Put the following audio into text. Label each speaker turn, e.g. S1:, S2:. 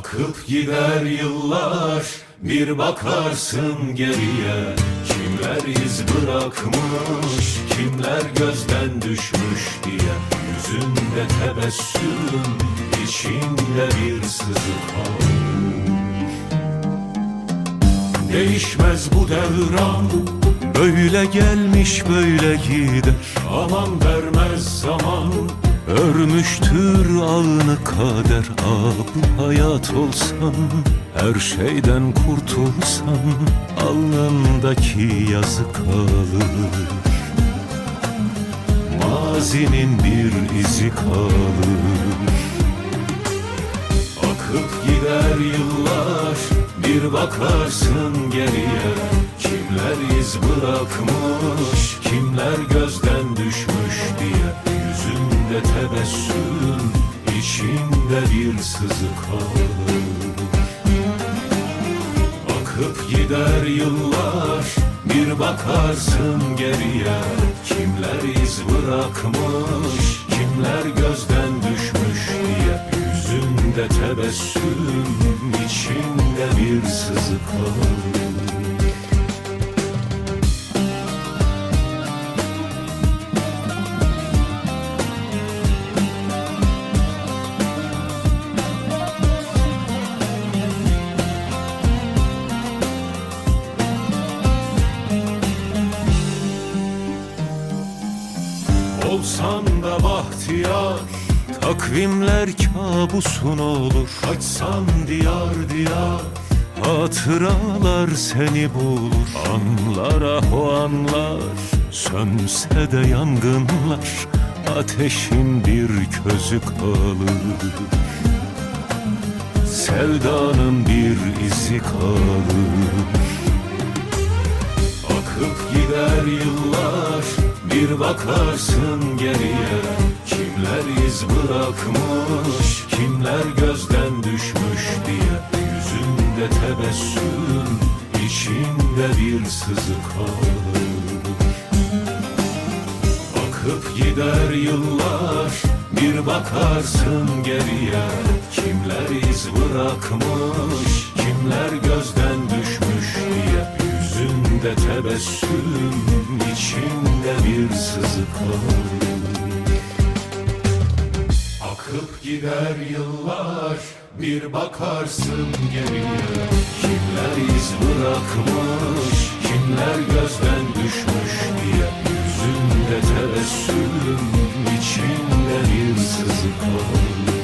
S1: Akıp gider yıllar bir bakarsın geriye. Kimler iz bırakmış kimler gözden düşmüş diye. Yüzünde tebessüm içinde bir sızı kalır Değişmez bu devran Böyle gelmiş böyle gider. Aman vermez zaman Örmüştür ağını kader Ab hayat olsan Her şeyden kurtulsan Alnındaki yazı kalır. Mazinin bir izi kalır. Akıp gider yıllar bir bakarsın geriye. Kimler iz bırakmış kimler gözden içinde bir sızı kalır Akıp gider yıllar bir bakarsın geriye. Kimler iz bırakmış kimler gözden düşmüş diye. Yüzünde tebessüm içinde bir sızı kalır Olsan da bahtiyar Takvimler kabusun olur. Kaçsan diyar diyar Hatıralar seni bulur. Anlara o anlar Sönse de yangınlar. Ateşin bir közü kalır. Sevdanın bir izi kalır. Akıp gider yıllar bir bakarsın geriye Kimler iz bırakmış kimler gözden düşmüş diye Yüzünde tebessüm içinde bir sızı kalır Akıp gider yıllar bir bakarsın geriye Kimler iz bırakmış kimler gözden düşmüş diye Yüzünde tebessüm içinde bir sızı kalır Akıp gider yıllar bir bakarsın geriye. Kimler iz bırakmış kimler gözden düşmüş diye. Yüzünde tebessüm içinde bir sızı kalır